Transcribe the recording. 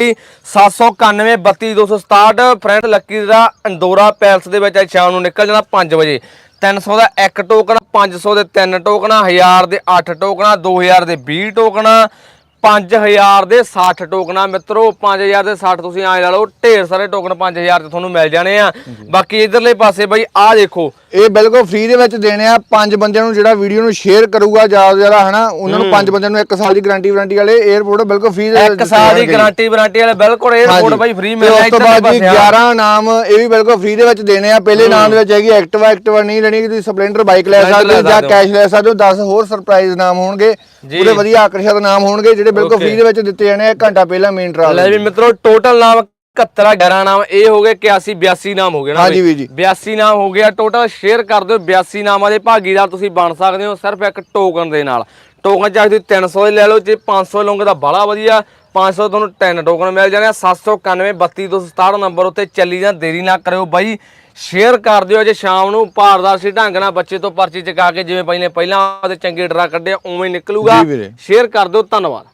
791 32267 friend Lucky ਦਾ Andora palace ਦੇ ਵਿੱਚ ਅੱਜ ਸ਼ਾਮ ਨੂੰ ਨਿਕਲ ਜਾਣਾ 5 ਵਜੇ। 300 ਦਾ ਇੱਕ ਟੋਕਨ 500 ਦੇ 3 ਟੋਕਨ 1000 ਦੇ 8 ਟੋਕਨ 2000 ਦੇ 20 ਟੋਕਨ 5000 ਦੇ 60 ਟੋਕਨਾ ਮਿੱਤਰੋ 5000 ਦੇ 60 ਤੁਸੀਂ ਐ ਲਾ ਲਓ ਢੇਰ ਸਾਰੇ ਟੋਕਨ 5000 ਤੇ ਤੁਹਾਨੂੰ ਮਿਲ ਜਾਣੇ ਆ। ਬਾਕੀ ਇਧਰਲੇ ਪਾਸੇ ਬਾਈ ਆ ਦੇਖੋ। ਇਹ ਬਿਲਕੁਲ ਫ੍ਰੀ ਦੇ ਵਿੱਚ ਦੇਣੇ ਆ ਪੰਜ ਬੰਦਿਆਂ ਨੂੰ ਜਿਹੜਾ ਵੀਡੀਓ ਨੂੰ ਸ਼ੇਅਰ ਕਰੂਗਾ ਜ਼ਿਆਦਾ ਜ਼ਿਆਦਾ ਹਨਾ? ਉਹਨਾਂ ਨੂੰ ਪੰਜ ਬੰਦਿਆਂ ਨੂੰ 1 ਸਾਲ ਦੀ ਗਾਰੰਟੀ ਵਾਰੰਟੀ ਵਾਲੇ 에어ਪੋਰਟ ਬਿਲਕੁਲ ਫ੍ਰੀ ਦੇ 1 ਸਾਲ ਦੀ ਗਾਰੰਟੀ ਵਾਰੰਟੀ ਵਾਲੇ ਬਿਲਕੁਲ 에어ਪੋਰਟ ਬਾਈ ਫ੍ਰੀ ਮਿਲਣਾ ਇਸ ਤੋਂ ਬਾਅਦ ਜੀ 11 ਨਾਮ ਇਹ ਵੀ ਬਿਲਕੁਲ ਫ੍ਰੀ ਦੇ ਵਿੱਚ ਦੇਣੇ ਆ। ਪਹਿਲੇ ਨਾਮ ਦੇ ਵਿੱਚ ਹੈਗੀ ਐਕਟਿਵਾ ਐਕਟਿਵਾ ਨਹੀਂ ਲੈਣੀ ਤੁਸੀਂ ਸਪਲੈਂਡਰ ਬਾਈਕ ਲੈ ਸਕਦੇ ਹੋ ਜਾਂ ਕੈਸ਼ ਲੈ ਸਕਦੇ ਹੋ 10 ਹੋਰ ਸਰਪ੍ਰਾਈਜ਼ ਨਾਮ ਹੋਣਗੇ। ਪੂਰੇ ਵਧੀਆ ਆਕਰਸ਼ਕ ਨਾਮ ਹੋਣਗੇ ਜਿਹੜੇ ਬਿਲਕੁਲ Okay. ਫ੍ਰੀ ਦੇ ਵਿੱਚ ਦਿੱਤੇ ਜਾਣੇ ਆ ਘੰਟਾ ਪਹਿਲਾਂ ਮੇਨ ਟਰਾਲ ਲੈ ਵੀ ਮਿੱਤਰੋ ਟੋਟਲ ਨਾਮ 71 11 ਨਾਮ ਇਹ ਹੋ ਗਏ 81 82 ਨਾਮ ਹੋ ਗਏ ਨਾ ਹਾਂਜੀ। ਵੀਰ ਜੀ। 82 ਨਾਮ ਹੋ ਗਿਆ ਟੋਟਲ ਸ਼ੇਅਰ ਕਰ ਦਿਓ 82 ਨਾਮਾਂ ਦੇ ਭਾਗੀਦਾਰ ਤੁਸੀਂ ਬਣ ਸਕਦੇ ਹੋ ਸਿਰਫ ਇੱਕ ਟੋਕਨ ਦੇ ਨਾਲ ਟੋਕਨ ਚਾਹੇ ਤੁਸੀਂ 300 ਦੇ ਲੈ ਲਓ ਜੇ 500 ਲਓਗੇ ਤਾਂ ਬੜਾ ਵਧੀਆ 500 ਤੁਹਾਨੂੰ 10 ਟੋਕਨ ਮਿਲ ਜਾਣੇ ਆ 791 3267 ਨੰਬਰ ਉੱਤੇ ਚੱਲੀ ਜਾਂ ਦੇਰੀ ਨਾ ਕਰਿਓ ਬਾਈ ਸ਼ੇਅਰ ਕਰ ਦਿਓ ਜੇ ਸ਼ਾਮ ਨੂੰ ਪਾਰਦਰਸ਼ੀ ਢੰਗ ਨਾਲ ਬੱਚੇ ਤੋਂ ਪਰਚੀ ਚਕਾ ਕੇ ਜਿਵੇਂ ਨੇ ਪਹਿਲਾਂ ਉਹਦੇ ਚੰਗੇ ਡਰਾ ਕੱਢਿਆ ਉਵੇਂ ਨਿਕਲੂਗਾ। ਸ਼ੇਅਰ ਕਰ ਦਿਓ ਧੰਨਵਾਦ